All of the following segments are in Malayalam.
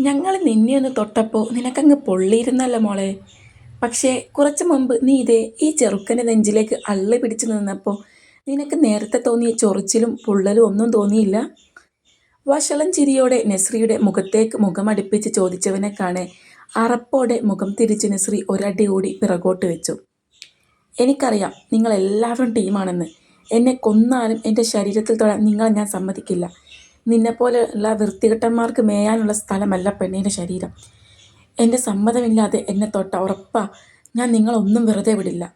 ഞങ്ങൾ നിന്നെ ഒന്ന് തൊട്ടപ്പോൾ നിനക്കങ്ങ് പൊള്ളിയിരുന്നല്ലോ മോളെ. പക്ഷേ കുറച്ച് മുമ്പ് നീ ഇതേ ഈ ചെറുക്കന്റെ നെഞ്ചിലേക്ക് അള്ളി പിടിച്ചു നിന്നപ്പോൾ നിനക്ക് നേരത്തെ തോന്നിയ ചൊറിച്ചിലും പൊള്ളലും ഒന്നും തോന്നിയില്ല? വഷളം ചിരിയോടെ നസ്രിയുടെ മുഖത്തേക്ക് മുഖമടുപ്പിച്ച് ചോദിച്ചവനെ കാണെ അറപ്പോടെ മുഖം തിരിച്ച് നസ്രി ഒരടി കൂടി പിറകോട്ട് വെച്ചു. എനിക്കറിയാം നിങ്ങളെല്ലാവരും ടീമാണെന്ന്. എന്നെ കൊന്നാലും എന്റെ ശരീരത്തിൽ തൊടാൻ നിങ്ങളെ ഞാൻ സമ്മതിക്കില്ല. നിന്നെപ്പോലെയുള്ള വൃത്തികെട്ടന്മാർക്ക് മേയാനുള്ള സ്ഥലമല്ല പെണ്ണിന്റെ ശരീരം. എന്റെ സമ്മതമില്ലാതെ എന്നെ തൊട്ട ഉറപ്പാ ഞാൻ നിങ്ങളൊന്നും വെറുതെ വിടില്ല.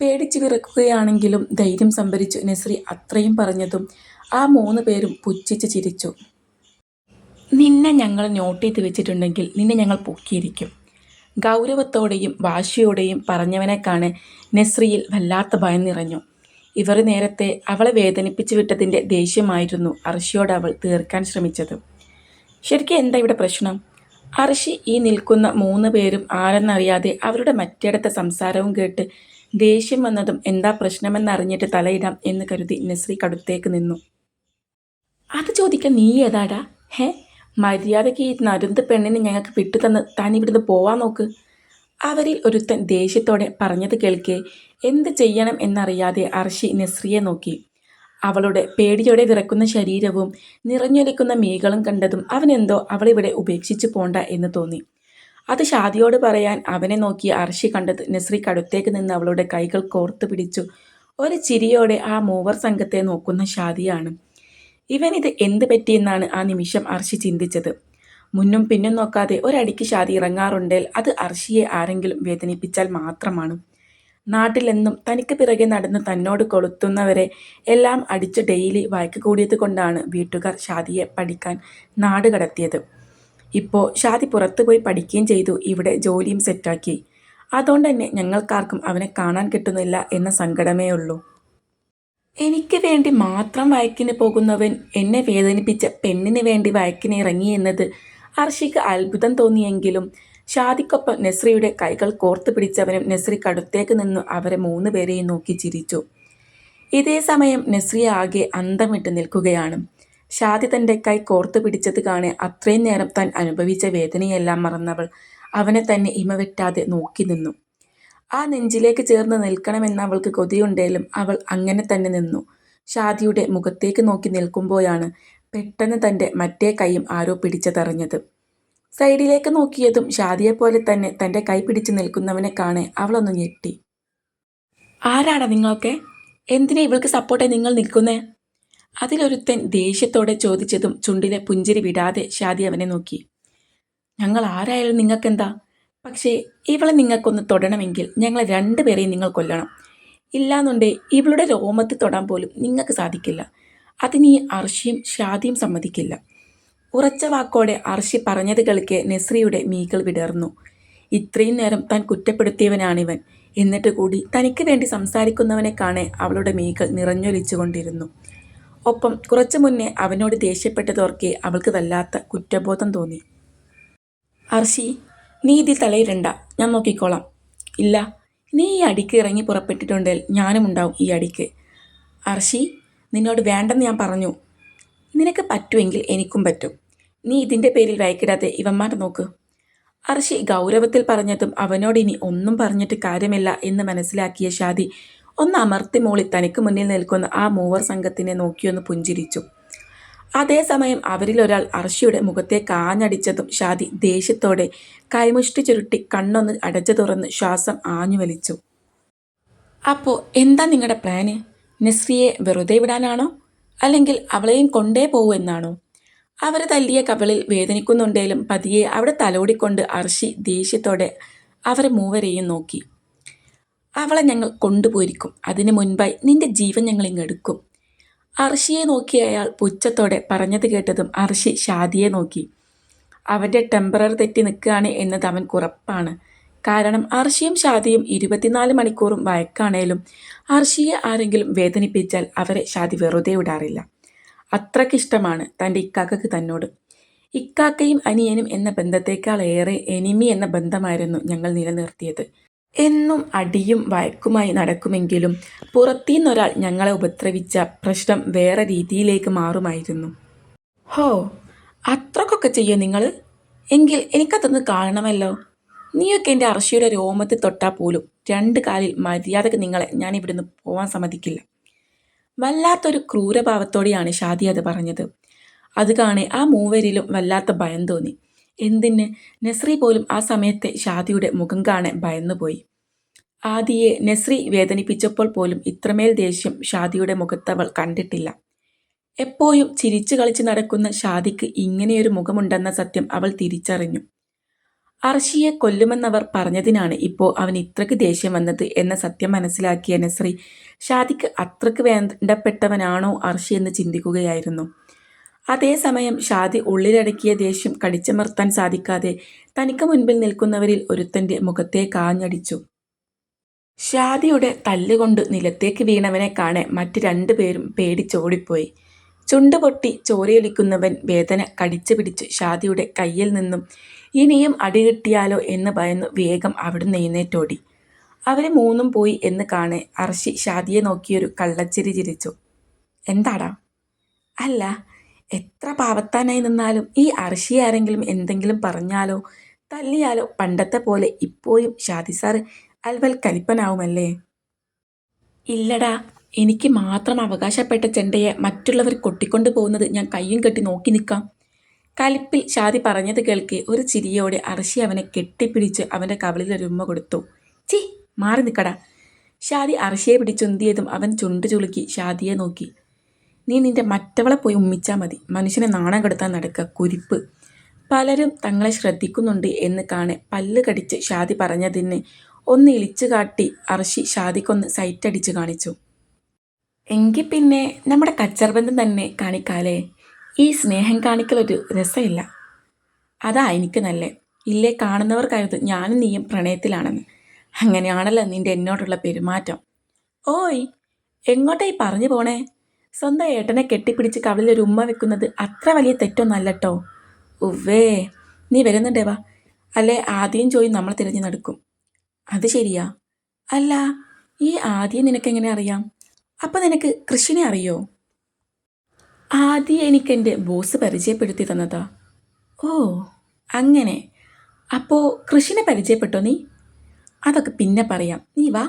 പേടിച്ച് വിറക്കുകയാണെങ്കിലും ധൈര്യം സംഭരിച്ചു നസ്രി അത്രയും പറഞ്ഞതും ആ മൂന്ന് പേരും പുച്ഛിച്ച് ചിരിച്ചു. നിന്നെ ഞങ്ങൾ നോട്ട് ചെയ്ത് വെച്ചിട്ടുണ്ടെങ്കിൽ നിന്നെ ഞങ്ങൾ പൊക്കിയിരിക്കും. ഗൗരവത്തോടെയും വാശിയോടെയും പറഞ്ഞവനെ കാണെ നസ്രിയിൽ വല്ലാത്ത ഭയം നിറഞ്ഞു. ഇവർ നേരത്തെ അവളെ വേദനിപ്പിച്ചു വിട്ടതിന്റെ ദേഷ്യമായിരുന്നു അർഷിയോട് അവൾ തീർക്കാൻ ശ്രമിച്ചത്. ശരിക്കും എന്താ ഇവിടെ പ്രശ്നം? അർഷി ഈ നിൽക്കുന്ന മൂന്ന് പേരും ആരെന്നറിയാതെ അവരുടെ മറ്റേടത്തെ സംസാരവും കേട്ട് ദേഷ്യം വന്നതും എന്താ പ്രശ്നമെന്നറിഞ്ഞിട്ട് തലയിടാം എന്ന് കരുതി നസ്രി കടുത്തേക്ക് നിന്നു. അത് ചോദിക്കാൻ നീ ഏതാടാ? ഹേ മര്യാദയ്ക്ക് ഈ നരുന്ത് പെണ്ണിനെ ഞങ്ങൾക്ക് വിട്ടുതന്ന് താൻ ഇവിടുന്ന് പോവാൻ നോക്ക്. അവരിൽ ഒരുത്തൻ ദേഷ്യത്തോടെ പറഞ്ഞത് കേൾക്കെ എന്ത് ചെയ്യണം എന്നറിയാതെ അർഷി നസ്രിയെ നോക്കി. അവളുടെ പേടിയോടെ വിറക്കുന്ന ശരീരവും നിറഞ്ഞൊലിക്കുന്ന മീകളും കണ്ടതും അവനെന്തോ അവളിവിടെ ഉപേക്ഷിച്ചു പോണ്ട എന്ന് തോന്നി. അത് ഷാദിയോട് പറയാൻ അവനെ നോക്കി അർഷി കണ്ടത് നസ്രി കടുത്തേക്ക് നിന്ന് അവളുടെ കൈകൾ കോർത്തു പിടിച്ചു. ഒരു ചിരിയോടെ ആ മൂവർ സംഘത്തെ നോക്കുന്ന ഷാദിയാണ്. ഇത് എന്ത് പറ്റിയെന്നാണ് ആ നിമിഷം അർഷി ചിന്തിച്ചത്. മുന്നും പിന്നും നോക്കാതെ ഒരടിക്ക് ഷാദി ഇറങ്ങാറുണ്ടെങ്കിൽ അത് അർഷിയെ ആരെങ്കിലും വേദനിപ്പിച്ചാൽ മാത്രമാണ്. നാട്ടിലെന്നും തനിക്ക് പിറകെ നടന്ന് തന്നോട് കൊളുത്തുന്നവരെ എല്ലാം അടിച്ച് ഡെയിലി വഴക്ക് കൂടിയത് കൊണ്ടാണ് വീട്ടുകാർ ഷാദിയെ പഠിക്കാൻ നാട് കടത്തിയത്. ഇപ്പോൾ ഷാദി പുറത്തുപോയി പഠിക്കുകയും ചെയ്തു ഇവിടെ ജോലിയും സെറ്റാക്കി അതുകൊണ്ട് തന്നെ ഞങ്ങൾക്കാർക്കും അവനെ കാണാൻ കിട്ടുന്നില്ല എന്ന സങ്കടമേ ഉള്ളൂ. എനിക്ക് വേണ്ടി മാത്രം വയക്കിന് പോകുന്നവൻ എന്നെ വേദനിപ്പിച്ച പെണ്ണിന് വേണ്ടി വയക്കിന് ഇറങ്ങി എന്നത് അർഷിക്ക് അത്ഭുതം തോന്നിയെങ്കിലും ഷാദിക്കൊപ്പം നെസ്രിയുടെ കൈകൾ കോർത്തു പിടിച്ചവനും നെസ്രി കടുത്തേക്ക് നിന്നു അവരെ മൂന്ന് പേരെയും നോക്കി ചിരിച്ചു. ഇതേ സമയം നസ്രി ആകെ അന്തമിട്ട് നിൽക്കുകയാണ്. ഷാദി തന്റെ കൈ കോർത്തു പിടിച്ചത് കാണെ അത്രയും നേരം താൻ അനുഭവിച്ച വേദനയെല്ലാം മറന്നവൾ അവനെ തന്നെ ഇമവെട്ടാതെ നോക്കി നിന്നു. ആ നെഞ്ചിലേക്ക് ചേർന്ന് നിൽക്കണമെന്ന് അവൾക്ക് കൊതിയുണ്ടേലും അവൾ അങ്ങനെ തന്നെ നിന്നു. ഷാദിയുടെ മുഖത്തേക്ക് നോക്കി നിൽക്കുമ്പോഴാണ് പെട്ടെന്ന് തന്റെ മറ്റേ കൈയും ആരോ പിടിച്ചതറിഞ്ഞത്. സൈഡിലേക്ക് നോക്കിയതും ഷാദിയെപ്പോലെ തന്നെ തന്റെ കൈ പിടിച്ച് നിൽക്കുന്നവനെ കാണെ അവളൊന്ന് ഞെട്ടി. ആരാടാ നിങ്ങൾക്ക് എന്തിനാ ഇവൾക്ക് സപ്പോർട്ടായി നിങ്ങൾ നിൽക്കുന്നേ? അതിലൊരുത്തൻ ദേഷ്യത്തോടെ ചോദിച്ചതും ചുണ്ടിലെ പുഞ്ചിരി വിടാതെ ഷാദി അവനെ നോക്കി. ഞങ്ങൾ ആരായാലും നിങ്ങൾക്കെന്താ? പക്ഷേ ഇവളെ നിങ്ങൾക്കൊന്ന് തൊടണമെങ്കിൽ ഞങ്ങൾ രണ്ടുപേരെയും നിങ്ങൾ കൊല്ലണം. ഇല്ലാന്നുണ്ടേ ഇവളുടെ രോമത്ത് തൊടാൻ പോലും നിങ്ങൾക്ക് സാധിക്കില്ല. അതിന് അർഷിയും ഷാദിയും സമ്മതിക്കില്ല. ഉറച്ച വാക്കോടെ അർഷി പറഞ്ഞത് കേൾക്കെ നെസ്രിയുടെ മീകൾ വിടർന്നു. ഇത്രയും നേരം താൻ കുറ്റപ്പെടുത്തിയവനാണിവൻ. എന്നിട്ട് കൂടി തനിക്ക് വേണ്ടി സംസാരിക്കുന്നവനെ കാണെ അവളുടെ മീകൾ നിറഞ്ഞൊലിച്ചുകൊണ്ടിരുന്നു. ഒപ്പം കുറച്ചു മുന്നേ അവനോട് ദേഷ്യപ്പെട്ടതോർക്കെ അവൾക്ക് വല്ലാത്ത കുറ്റബോധം തോന്നി. അർഷി നീ ഇതിൽ തലയിടണ്ട. ഞാൻ നോക്കിക്കോളാം. ഇല്ല നീ ഈ അടിക്ക് ഇറങ്ങി പുറപ്പെട്ടിട്ടുണ്ടെങ്കിൽ ഞാനും ഉണ്ടാവും ഈ അടിക്ക്. അർഷി നിന്നോട് വേണ്ടെന്ന് ഞാൻ പറഞ്ഞു. നിനക്ക് പറ്റുമെങ്കിൽ എനിക്കും പറ്റും. നീ ഇതിന്റെ പേരിൽ വയക്കിടാതെ ഇവന്മാർ നോക്ക്. അർഷി ഗൗരവത്തിൽ പറഞ്ഞതും അവനോട് ഇനി ഒന്നും പറഞ്ഞിട്ട് കാര്യമില്ല എന്ന് മനസ്സിലാക്കിയ ഷാദി ഒന്ന് അമർത്തി മോളി തനിക്ക് മുന്നിൽ നിൽക്കുന്ന ആ മൂവർ സംഘത്തിനെ നോക്കിയൊന്ന് പുഞ്ചിരിച്ചു. അതേസമയം അവരിൽ ഒരാൾ അർഷിയുടെ മുഖത്തെ കാഞ്ഞടിച്ചതും ഷാദി ദേഷ്യത്തോടെ കൈമുഷ്ടി ചുരുട്ടി കണ്ണൊന്ന് അടച്ചു തുറന്ന് ശ്വാസം ആഞ്ഞു വലിച്ചു അപ്പോൾ എന്താ നിങ്ങളുടെ പ്ലാന്? നസ്രിയെ വെറുതെ വിടാനാണോ? അല്ലെങ്കിൽ അവളെയും കൊണ്ടേ പോവൂ എന്നാണോ? അവർ തല്ലിയ കവളിൽ വേദനിക്കുന്നുണ്ടേലും പതിയെ അവിടെ തലോടിക്കൊണ്ട് അർഷി ദേഷ്യത്തോടെ അവരെ മൂവരെയും നോക്കി. അവളെ ഞങ്ങൾ കൊണ്ടുപോയിരിക്കും. അതിനു മുൻപായി നിന്റെ ജീവൻ ഞങ്ങൾ ഇങ്ങെടുക്കും അർഷിയെ നോക്കിയ അയാൾ പുച്ഛത്തോടെ പറഞ്ഞത് കേട്ടതും അർഷി ഷാദിയെ നോക്കി. അവന്റെ ടെമ്പറർ തെറ്റി നിൽക്കുകയാണ് എന്നത് അവൻ കുറപ്പാണ് കാരണം അർഷിയും ഷാദിയും ഇരുപത്തിനാല് മണിക്കൂറും വയക്കാണേലും അർഷിയെ ആരെങ്കിലും വേദനിപ്പിച്ചാൽ അവരെ ഷാദി വെറുതെ വിടാറില്ല. അത്രയ്ക്കിഷ്ടമാണ് തന്റെ ഇക്കാക്കക്ക് തന്നോട്. ഇക്കാക്കയും അനിയനും എന്ന ബന്ധത്തേക്കാൾ ഏറെ എനിമി എന്ന ബന്ധമായിരുന്നു ഞങ്ങൾ നിലനിർത്തിയത്. എന്നും അടിയും വഴക്കുമായി നടക്കുമെങ്കിലും പുറത്തുനിന്നൊരാൾ ഞങ്ങളെ ഉപദ്രവിച്ച പ്രശ്നം വേറെ രീതിയിലേക്ക് മാറുമായിരുന്നു. ഹോ അത്രക്കൊക്കെ ചെയ്യോ നിങ്ങൾ എങ്കിൽ എനിക്കതൊന്ന് കാണണമല്ലോ. നീയൊക്കെ എന്റെ അർഷിയുടെ രോമത്തിൽ തൊട്ടാൽ പോലും രണ്ട് കാലിൽ മര്യാദയ്ക്ക് നിങ്ങളെ ഞാൻ ഇവിടുന്ന് പോകാൻ സമ്മതിക്കില്ല. വല്ലാത്തൊരു ക്രൂരഭാവത്തോടെയാണ് ഷാദി അത് പറഞ്ഞത്. അത് കാണെ ആ മൂവരിലും വല്ലാത്ത ഭയം തോന്നി. എന്തിന്? നസ്രി പോലും ആ സമയത്തെ ഷാദിയുടെ മുഖം കാണാൻ ഭയന്നുപോയി. ആദിയെ നസ്രി വേദനിപ്പിച്ചപ്പോൾ പോലും ഇത്രമേൽ ദേഷ്യം ഷാദിയുടെ മുഖത്തവൾ കണ്ടിട്ടില്ല. എപ്പോഴും ചിരിച്ചു കളിച്ച് നടക്കുന്ന ഷാദിക്ക് ഇങ്ങനെയൊരു മുഖമുണ്ടെന്ന സത്യം അവൾ തിരിച്ചറിഞ്ഞു. അർഷിയെ കൊല്ലുമെന്നവർ പറഞ്ഞതിനാണ് ഇപ്പോൾ അവൻ ഇത്രയ്ക്ക് ദേഷ്യം വന്നത് എന്ന സത്യം മനസ്സിലാക്കിയ നസ്രി ഷാദിക്ക് അത്രയ്ക്ക് വേണ്ടപ്പെട്ടവനാണോ അർഷി എന്ന് ചിന്തിക്കുകയായിരുന്നു. അതേസമയം ഷാദി ഉള്ളിലടക്കിയ ദേഷ്യം കടിച്ചമർത്താൻ സാധിക്കാതെ തനിക്ക് മുൻപിൽ നിൽക്കുന്നവരിൽ ഒരുത്തന്റെ മുഖത്തെ കാഞ്ഞടിച്ചു. ഷാദിയുടെ തല്ലുകൊണ്ട് നിലത്തേക്ക് വീണവനെ കാണെ മറ്റു രണ്ടുപേരും പേടിച്ചോടിപ്പോയി. ചുണ്ടുപൊട്ടി ചോരയൊലിക്കുന്നവൻ വേദന കടിച്ചു പിടിച്ച് ഷാദിയുടെ കയ്യിൽ നിന്നും ഇനിയും അടികിട്ടിയാലോ എന്ന് ഭയന്നു വേഗം അവിടുന്ന് എഴുന്നേറ്റോടി. അവരെ മൂന്നും പോയി എന്ന് കാണെ അർഷി ഷാദിയെ നോക്കിയൊരു കള്ളച്ചിരി ചിരിച്ചു. എന്താടാ? അല്ല എത്ര പാവത്താനായി നിന്നാലും ഈ അർഷി ആരെങ്കിലും എന്തെങ്കിലും പറഞ്ഞാലോ തല്ലിയാലോ പണ്ടത്തെ പോലെ ഇപ്പോഴും ഷാദി സാർ അൽവൽ കലിപ്പനാവുമല്ലേ ഇല്ലടാ എനിക്ക് മാത്രം അവകാശപ്പെട്ട ചെണ്ടയെ മറ്റുള്ളവർ കൊട്ടിക്കൊണ്ടു പോകുന്നത് ഞാൻ കയ്യും കെട്ടി നോക്കി നിൽക്കാം. കലിപ്പിൽ ഷാദി പറഞ്ഞത് കേൾക്കെ ഒരു ചിരിയോടെ അർഷി അവനെ കെട്ടിപ്പിടിച്ച് അവന്റെ കവളിൽ ഒരു ഉമ്മ കൊടുത്തു. ചി മാറി നിൽക്കടാ ഷാദി അർഷിയെ പിടിച്ചുന്തിയതും അവൻ ചുണ്ടു ചുളുക്കി ഷാദിയെ നോക്കി. നീ നിന്റെ മറ്റവളെ പോയി ഉമ്മിച്ചാൽ മതി. മനുഷ്യനെ നാണം കെടുത്താൻ നടക്കുക കുരിപ്പ്. പലരും തങ്ങളെ ശ്രദ്ധിക്കുന്നുണ്ട് എന്ന് കാണെ പല്ല് കടിച്ച് ഷാദി പറഞ്ഞതിന് ഒന്ന് ഇളിച്ചു കാട്ടി അർഷി ഷാദിക്കൊന്ന് സൈറ്റടിച്ച് കാണിച്ചു. എങ്കിൽ പിന്നെ നമ്മുടെ കച്ചർബന്ധം തന്നെ കാണിക്കാലേ. ഈ സ്നേഹം കാണിക്കലൊരു രസമില്ല. അതാ എനിക്ക് നല്ലേ. ഇല്ലേ കാണുന്നവർ കരുത് ഞാനും നീയും പ്രണയത്തിലാണെന്ന്. അങ്ങനെയാണല്ലോ നിന്റെ എന്നോടുള്ള പെരുമാറ്റം. ഓയ് എങ്ങോട്ടായി പറഞ്ഞു പോണേ? സ്വന്തം ഏട്ടനെ കെട്ടിപ്പിടിച്ച് കവളിലൊരു ഉമ്മ വെക്കുന്നത് അത്ര വലിയ തെറ്റൊന്നല്ലോ ഉവ്വേ നീ വരുന്നുണ്ടേ വാ. അല്ലേ ആദ്യം ചോയി നമ്മൾ തിരഞ്ഞു നടക്കും. അത് ശരിയാ. അല്ല ഈ ആദ്യം നിനക്കെങ്ങനെ അറിയാം? അപ്പം നിനക്ക് കൃഷിനെ അറിയോ? ആദ്യം എനിക്ക് എന്റെ ബോസ് പരിചയപ്പെടുത്തി തന്നതാ. ഓ അങ്ങനെ. അപ്പോൾ കൃഷിനെ പരിചയപ്പെട്ടോ നീ? അതൊക്കെ പിന്നെ പറയാം. നീ വാ.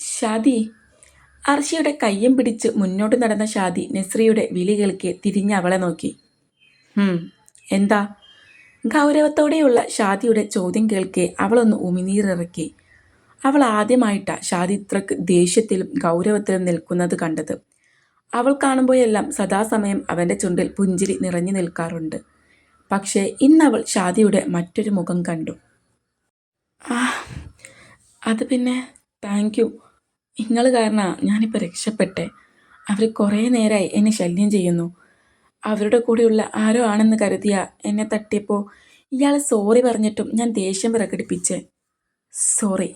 ഷാദി അർഷിയുടെ കയ്യും പിടിച്ച് മുന്നോട്ട് നടന്ന ഷാദി നസ്രിയുടെ വിളി കേൾക്കെ തിരിഞ്ഞ് അവളെ നോക്കി. എന്താ? ഗൗരവത്തോടെയുള്ള ഷാദിയുടെ ചോദ്യം കേൾക്കെ അവളൊന്ന് ഉമിനീറിറക്കി അവൾ ആദ്യമായിട്ടാണ് ഷാദി ഇത്രക്ക് ദേഷ്യത്തിലും ഗൗരവത്തിലും നിൽക്കുന്നത് കണ്ടത്. അവൾ കാണുമ്പോഴെല്ലാം സദാസമയം അവന്റെ ചുണ്ടിൽ പുഞ്ചിരി നിറഞ്ഞു നിൽക്കാറുണ്ട്. പക്ഷേ ഇന്നവൾ ഷാദിയുടെ മറ്റൊരു മുഖം കണ്ടു. ആ അത് പിന്നെ താങ്ക് യു. നിങ്ങൾ കാരണം ഞാനിപ്പോൾ രക്ഷപ്പെട്ടെ. അവർ കുറേ നേരമായി എന്നെ ശല്യം ചെയ്യുന്നു. അവരുടെ കൂടെയുള്ള ആരോ ആണെന്ന് കരുതിയ എന്നെ തട്ടിയപ്പോൾ ഇയാൾ സോറി പറഞ്ഞിട്ടും ഞാൻ ദേഷ്യം പ്രകടിപ്പിച്ച്. സോറി.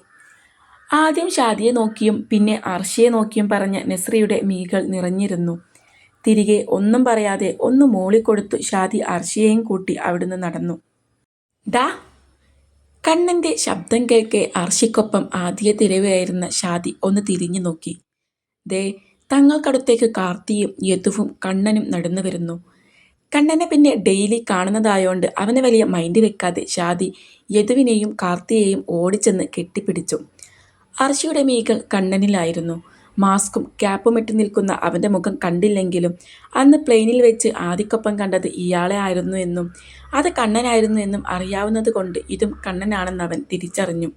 ആദ്യം ഷാദിയെ നോക്കിയും പിന്നെ അർഷിയെ നോക്കിയും പറഞ്ഞ നസ്രിയുടെ മീകൾ നിറഞ്ഞിരുന്നു. തിരികെ ഒന്നും പറയാതെ ഒന്ന് മോളിക്കൊടുത്തു ഷാദി അർഷിയെയും കൂട്ടി അവിടുന്ന് നടന്നു. ഡാ കണ്ണന്റെ ശബ്ദം കേൾക്കെ അർഷിക്കൊപ്പം ആദ്യ തിരവായിരുന്ന ഷാദി ഒന്ന് തിരിഞ്ഞു നോക്കി. ദേ തങ്ങൾക്കടുത്തേക്ക് കാർത്തിയും യദുവും കണ്ണനും നടന്നു വരുന്നു. കണ്ണനെ പിന്നെ ഡെയിലി കാണുന്നതായോണ്ട് അവനെ വലിയ മൈൻഡ് വെക്കാതെ ഷാദി യദുവിനെയും കാർത്തിയെയും ഓടിച്ചെന്ന് കെട്ടിപ്പിടിച്ചു. അർഷിയുടെ മീകൾ കണ്ണനിലായിരുന്നു. മാസ്കും ക്യാപ്പും ഇട്ട് നിൽക്കുന്ന അവന്റെ മുഖം കണ്ടില്ലെങ്കിലും അന്ന് പ്ലെയിനിൽ വെച്ച് ആദിക്കൊപ്പം കണ്ടത് ഇയാളെ ആയിരുന്നു എന്നും അത് കണ്ണനായിരുന്നു എന്നും അറിയാവുന്നത് കൊണ്ട് ഇതും കണ്ണനാണെന്ന് അവൻ തിരിച്ചറിഞ്ഞു.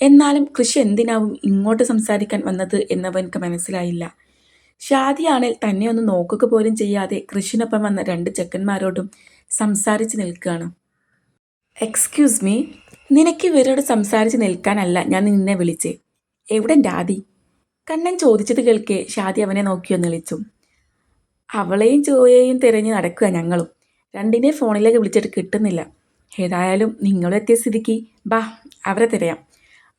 എന്നാലും കൃഷി എന്തിനാവും ഇങ്ങോട്ട് സംസാരിക്കാൻ വന്നത് എന്നവൻക്ക് മനസ്സിലായില്ല. ഷാദിയാണേൽ തന്നെ ഒന്ന് നോക്കുക പോലും ചെയ്യാതെ കൃഷിനൊപ്പം വന്ന രണ്ട് ചെക്കന്മാരോടും സംസാരിച്ച് നിൽക്കുകയാണ്. എക്സ്ക്യൂസ് മീ നിനക്ക് ഇവരോട് സംസാരിച്ച് നിൽക്കാനല്ല ഞാൻ നിന്നെ വിളിച്ചേ. എവിടെ ആദി കണ്ണൻ ചോദിച്ചത് കേൾക്കെ ഷാദി അവനെ നോക്കിയൊന്ന് വിളിച്ചു. അവളെയും ചോയെയും തിരഞ്ഞ് നടക്കുക ഞങ്ങളും. രണ്ടിനെ ഫോണിലേക്ക് വിളിച്ചിട്ട് കിട്ടുന്നില്ല. ഏതായാലും നിങ്ങളെത്തിയ സ്ഥിതിക്ക് ബാ അവരെ തിരയാം.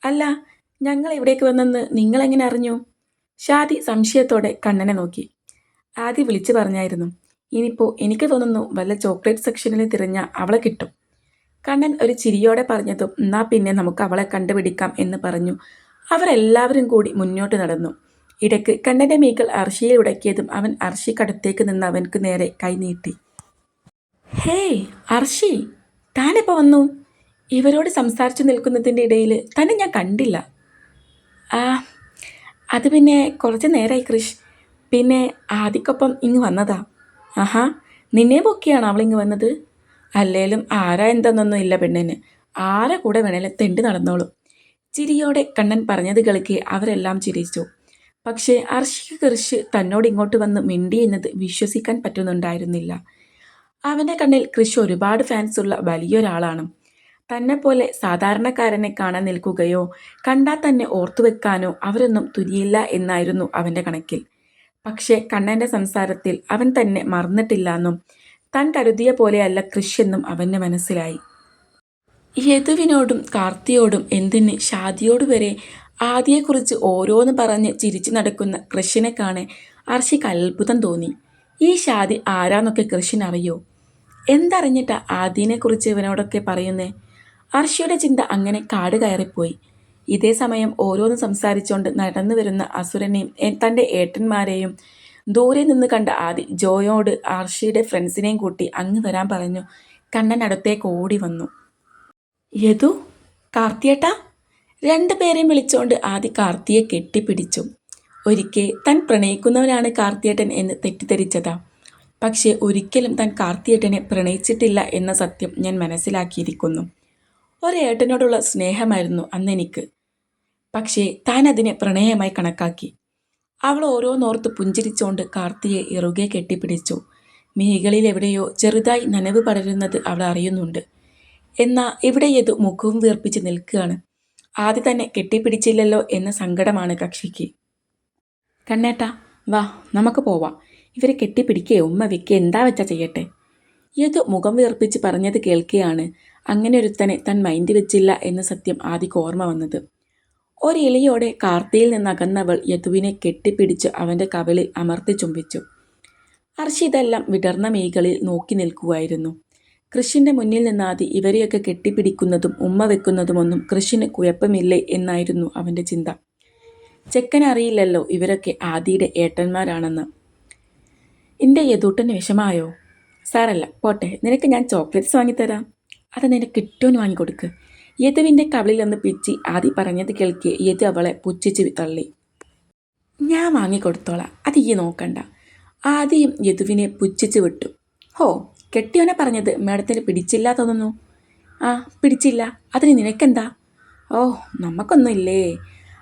അല്ല ഞങ്ങൾ ഇവിടേക്ക് വന്നെന്ന് നിങ്ങളെങ്ങനെ അറിഞ്ഞു? ഷാദി സംശയത്തോടെ കണ്ണനെ നോക്കി. ആദ്യം വിളിച്ചു പറഞ്ഞായിരുന്നു. ഇനിയിപ്പോൾ എനിക്ക് തോന്നുന്നു വല്ല ചോക്ലേറ്റ് സെക്ഷനിൽ തിരഞ്ഞ അവളെ കിട്ടും. കണ്ണൻ ഒരു ചിരിയോടെ പറഞ്ഞതും എന്നാ പിന്നെ നമുക്ക് അവളെ കണ്ടുപിടിക്കാം എന്ന് പറഞ്ഞു. അവരെല്ലാവരും കൂടി മുന്നോട്ട് നടന്നു. ഇടയ്ക്ക് കണ്ണന്റെ മീകൾ അർഷിയെ ഉടക്കിയതും അവൻ അർഷിക്കടുത്തേക്ക് നിന്ന് അവൻക്ക് നേരെ കൈനീട്ടി ഹേയ് അർഷി താനെപ്പോൾ വന്നു? ഇവരോട് സംസാരിച്ചു നിൽക്കുന്നതിന്റെ ഇടയിൽ തന്നെ ഞാൻ കണ്ടില്ല. ആ അത് പിന്നെ കുറച്ച് നേരമായി കൃഷ്. പിന്നെ ആദിക്കൊപ്പം ഇങ്ങ് വന്നതാ. ആഹാ നിന്നെ പൊക്കിയാണ് അവളിങ്ങ് വന്നത്? അല്ലേലും ആരാ എന്തെന്നൊന്നും ഇല്ല പെണ്ണിന്. ആരെ കൂടെ വേണേലും തെണ്ടി നടന്നോളും. ചിരിയോടെ കണ്ണൻ പറഞ്ഞത് കേൾക്കെ അവരെല്ലാം ചിരിച്ചു. പക്ഷേ അർഷിക കൃഷ് തന്നോട് ഇങ്ങോട്ട് വന്ന് മിണ്ടി എന്നത് വിശ്വസിക്കാൻ പറ്റുന്നുണ്ടായിരുന്നില്ല. അവന്റെ കണ്ണിൽ കൃഷി ഒരുപാട് ഫാൻസ് ഉള്ള വലിയൊരാളാണ്. തന്നെപ്പോലെ സാധാരണക്കാരനെ കാണാൻ നിൽക്കുകയോ കണ്ടാൽ തന്നെ ഓർത്തുവെക്കാനോ അവരൊന്നും തുനിയില്ല എന്നായിരുന്നു അവന്റെ കണക്കിൽ. പക്ഷേ കണ്ണന്റെ സംസാരത്തിൽ അവൻ തന്നെ മറന്നിട്ടില്ലെന്നും താൻ കരുതിയ പോലെയല്ല കൃഷിയെന്നും അവന് മനസ്സിലായി. യദുവിനോടും കാർത്തിയോടും എന്തിന് ഷാദിയോട് വരെ ആദിയെക്കുറിച്ച് ഓരോന്ന് പറഞ്ഞ് ചിരിച്ചു നടക്കുന്ന കൃഷിനെ കാണെ അർഷിക്ക് അത്ഭുതം തോന്നി. ഈ ഷാദി ആരാന്നൊക്കെ കൃഷിനറിയോ? എന്തറിഞ്ഞിട്ടാ ആദിനെക്കുറിച്ച് ഇവനോടൊക്കെ പറയുന്നേ? അർഷിയുടെ ചിന്ത അങ്ങനെ കാട് കയറിപ്പോയി. ഇതേ സമയം ഓരോന്ന് സംസാരിച്ചുകൊണ്ട് നടന്നു വരുന്ന അസുരനെയും തന്റെ ഏട്ടന്മാരെയും ദൂരെ നിന്ന് കണ്ട ആദി ജോയോട് ആർഷിയുടെ ഫ്രണ്ട്സിനെയും കൂട്ടി അങ്ങ് വരാൻ പറഞ്ഞു. കണ്ണൻ അടുത്തേക്ക് ഓടി വന്നു. യദു കാർത്തിയേട്ടാ? രണ്ടുപേരെയും വിളിച്ചുകൊണ്ട് ആദി കാർത്തിയെ കെട്ടിപ്പിടിച്ചു. ഒരിക്കൽ താൻ പ്രണയിക്കുന്നവനാണ് കാർത്തിയേട്ടൻ എന്ന് തെറ്റിദ്ധരിച്ചതാ. പക്ഷേ ഒരിക്കലും താൻ കാർത്തിയേട്ടനെ പ്രണയിച്ചിട്ടില്ല എന്ന സത്യം ഞാൻ മനസ്സിലാക്കിയിരിക്കുന്നു. ഒരേട്ടനോടുള്ള സ്നേഹമായിരുന്നു അന്നെനിക്ക്. പക്ഷേ താൻ അതിനെ പ്രണയമായി കണക്കാക്കി. അവൾ ഓരോന്നോർത്ത് പുഞ്ചിരിച്ചുകൊണ്ട് കാർത്തിയെ ഇറുകെ കെട്ടിപ്പിടിച്ചു. മേഖലയിൽ എവിടെയോ ചെറുതായി നനവ് പടരുന്നത് അവൾ അറിയുന്നുണ്ട്. എന്നാൽ ഇവിടെ ഏതു മുഖവും വീർപ്പിച്ച് നിൽക്കുകയാണ്. ആദ്യം തന്നെ കെട്ടിപ്പിടിച്ചില്ലല്ലോ എന്ന സങ്കടമാണ് കക്ഷിക്ക്. കണ്ണേട്ട വാ നമുക്ക് പോവാം. ഇവരെ കെട്ടിപ്പിടിക്കേ ഉമ്മ വെക്കേ എന്താ വെച്ചാ ചെയ്യട്ടെ? ഏത് മുഖം വീർപ്പിച്ച് പറഞ്ഞത് കേൾക്കുകയാണ് അങ്ങനെ ഒരുത്തനെ തൻ മൈൻഡ് വെച്ചില്ല എന്ന സത്യം ആദ്യം ഓർമ്മ വന്നത്. ഒരിളിയോടെ കാർത്തിയിൽ നിന്നകന്നവൾ യദുവിനെ കെട്ടിപ്പിടിച്ച് അവന്റെ കവളിൽ അമർത്തി ചുംബിച്ചു. അർഷിതെല്ലാം വിടർന്ന മീകളിൽ നോക്കി നിൽക്കുമായിരുന്നു കൃഷിന്റെ മുന്നിൽ നിന്നാതി ഇവരെയൊക്കെ കെട്ടിപ്പിടിക്കുന്നതും ഉമ്മ വെക്കുന്നതുമൊന്നും കൃഷിന് കുഴപ്പമില്ലേ എന്നായിരുന്നു അവന്റെ ചിന്ത. ചെക്കൻ അറിയില്ലല്ലോ ഇവരൊക്കെ ആദിയുടെ ഏട്ടന്മാരാണെന്ന്. എന്റെ യദൂട്ടന് വിഷമായോ? സാറല്ല പോട്ടെ നിനക്ക് ഞാൻ ചോക്ലേറ്റ്സ് വാങ്ങിത്തരാം. അത് നിനക്ക് കിട്ടുമെന്ന് വാങ്ങിക്കൊടുക്ക്. യദുവിന്റെ നിന്ന് പിച്ചി ആദി പറഞ്ഞത് കേൾക്കി യദു അവളെ പുച്ഛിച്ച് തള്ളി. ഞാൻ വാങ്ങിക്കൊടുത്തോളാം അത് ഈ നോക്കണ്ട. ആദ്യം യദുവിനെ പുച്ഛിച്ച് വിട്ടു. ഹോ കെട്ടിയോനെ പറഞ്ഞത് മേഡത്തിന് പിടിച്ചില്ല തോന്നുന്നു. ആ പിടിച്ചില്ല. അതിന് നിനക്കെന്താ? ഓ നമുക്കൊന്നുമില്ലേ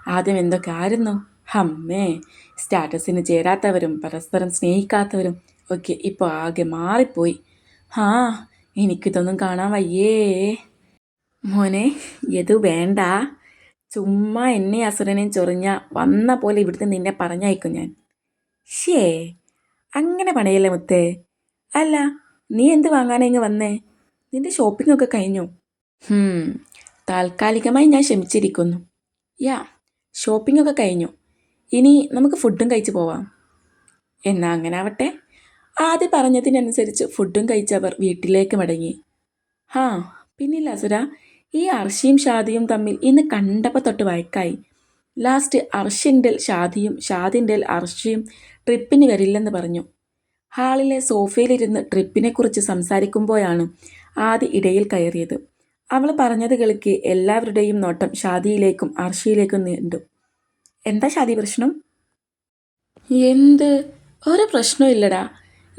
ആദ്യം എന്തൊക്കെ ആയിരുന്നു? ഹമ്മേ സ്റ്റാറ്റസിന് ചേരാത്തവരും പരസ്പരം സ്നേഹിക്കാത്തവരും ഒക്കെ ഇപ്പോൾ ആകെ മാറിപ്പോയി. ഹാ എനിക്കിതൊന്നും കാണാൻ വയ്യേ. മോനെ യതു വേണ്ട. ചുമ്മാ എന്നെ അസുരനെ ചൊറിഞ്ഞ വന്ന പോലെ ഇവിടുത്തെ നിന്നെ പറഞ്ഞയക്കും ഞാൻ. ഷേ അങ്ങനെ പണയല്ലേ മുത്തേ. അല്ല നീ എന്ത് വാങ്ങാനെങ്ങ് വന്നേ? നിന്റെ ഷോപ്പിംഗ് ഒക്കെ കഴിഞ്ഞു. താൽക്കാലികമായി ഞാൻ ക്ഷമിച്ചിരിക്കുന്നു. യാ ഷോപ്പിംഗ് ഒക്കെ കഴിഞ്ഞു. ഇനി നമുക്ക് ഫുഡും കഴിച്ച് പോവാം. എന്നാ അങ്ങനെ ആവട്ടെ. ആദ്യം പറഞ്ഞതിനനുസരിച്ച് ഫുഡും കഴിച്ചവർ വീട്ടിലേക്ക് മടങ്ങി. ഹാ പിന്നില്ല അസുര. ഈ അർഷിയും ഷാദിയും തമ്മിൽ ഇന്ന് കണ്ടപ്പോൾ തൊട്ട് വഴക്കായി. ലാസ്റ്റ് അർഷിന്റെ ഷാദിയും ഷാദിന്റെ അർഷിയും ട്രിപ്പിന് വരില്ലെന്ന് പറഞ്ഞു. ഹാളിലെ സോഫയിലിരുന്ന് ട്രിപ്പിനെക്കുറിച്ച് സംസാരിക്കുമ്പോഴാണ് ആദി ഇടയിൽ കയറിയത്. അവൾ പറഞ്ഞത് കളിക്ക് എല്ലാവരുടെയും നോട്ടം ഷാദിയിലേക്കും അർഷിയിലേക്കും നീണ്ടു. എന്താ ഷാദി പ്രശ്നം? എന്ത്? ഒരു പ്രശ്നമില്ലടാ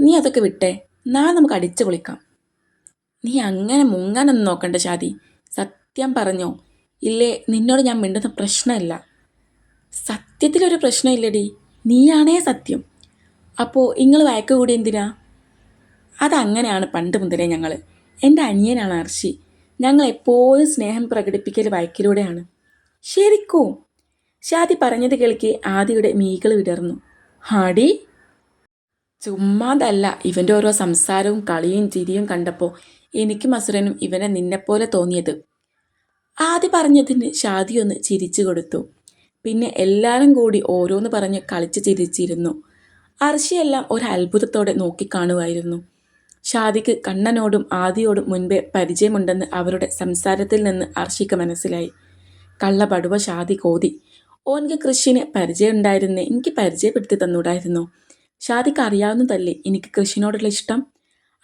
നീ അതൊക്കെ വിട്ടേ. നാളെ നമുക്ക് അടിച്ചു പൊളിക്കാം. നീ അങ്ങനെ മുങ്ങാനൊന്നും നോക്കണ്ട ഷാദി. സത്യം പറഞ്ഞോ ഇല്ലേ നിന്നോട് ഞാൻ മിണ്ടുന്ന പ്രശ്നമല്ല. സത്യത്തിലൊരു പ്രശ്നമില്ലടി. നീയാണേ സത്യം. അപ്പോൾ നിങ്ങൾ വയക്ക് കൂടി എന്തിനാ? അതങ്ങനെയാണ് പണ്ട് മുതലേ ഞങ്ങൾ എന്റെ അനിയനാണ് അർഷി. ഞങ്ങൾ എപ്പോഴും സ്നേഹം പ്രകടിപ്പിക്കൽ വയക്കിലൂടെയാണ്. ശരിക്കും. ഷാദി പറഞ്ഞത് കേൾക്കി ആദിയുടെ മീകൾ വിടർന്നു. ഹാടി? ചുമ്മാതല്ല ഇവന്റെ ഓരോ സംസാരവും കളിയും ചിരിയും കണ്ടപ്പോൾ എനിക്കും അസുരനും ഇവനെ നിന്നെപ്പോലെ തോന്നിയത്. ആദ്യ പറഞ്ഞതിന് ഷാദി ഒന്ന് ചിരിച്ചു കൊടുത്തു. പിന്നെ എല്ലാവരും കൂടി ഓരോന്ന് പറഞ്ഞ് കളിച്ച് ചിരിച്ചിരുന്നു. അർഷിയെല്ലാം ഒരു അത്ഭുതത്തോടെ നോക്കിക്കാണുമായിരുന്നു ഷാദിക്ക് കണ്ണനോടും ആദിയോടും മുൻപേ പരിചയമുണ്ടെന്ന് അവരുടെ സംസാരത്തിൽ നിന്ന് അർഷിക്ക് മനസ്സിലായി. കള്ളപടുവ ഷാദി കോതി ഓൻക്ക് കൃഷിന് പരിചയമുണ്ടായിരുന്നേ എനിക്ക് പരിചയപ്പെടുത്തി തന്നൂടായിരുന്നു. ഷാദിക്ക് അറിയാവുന്നതല്ലേ എനിക്ക് കൃഷിനോടുള്ള ഇഷ്ടം?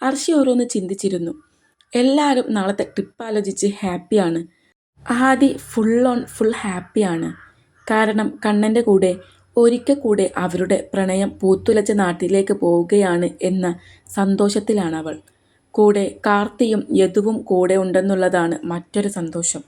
അർഷി ഓരോന്ന് ചിന്തിച്ചിരുന്നു. എല്ലാവരും നാളത്തെ ട്രിപ്പ് ആലോചിച്ച് ഹാപ്പിയാണ്. ആദി ഫുൾ ഓൺ ഫുൾ ഹാപ്പിയാണ്. കാരണം കണ്ണന്റെ കൂടെ ഒരിക്കൽ കൂടെ അവരുടെ പ്രണയം പൂത്തുലച്ച നാട്ടിലേക്ക് പോവുകയാണ് എന്ന സന്തോഷത്തിലാണ് അവൾ കൂടെ കാർത്തിയും യദുവും കൂടെ ഉണ്ടെന്നുള്ളതാണ് മറ്റൊരു സന്തോഷം.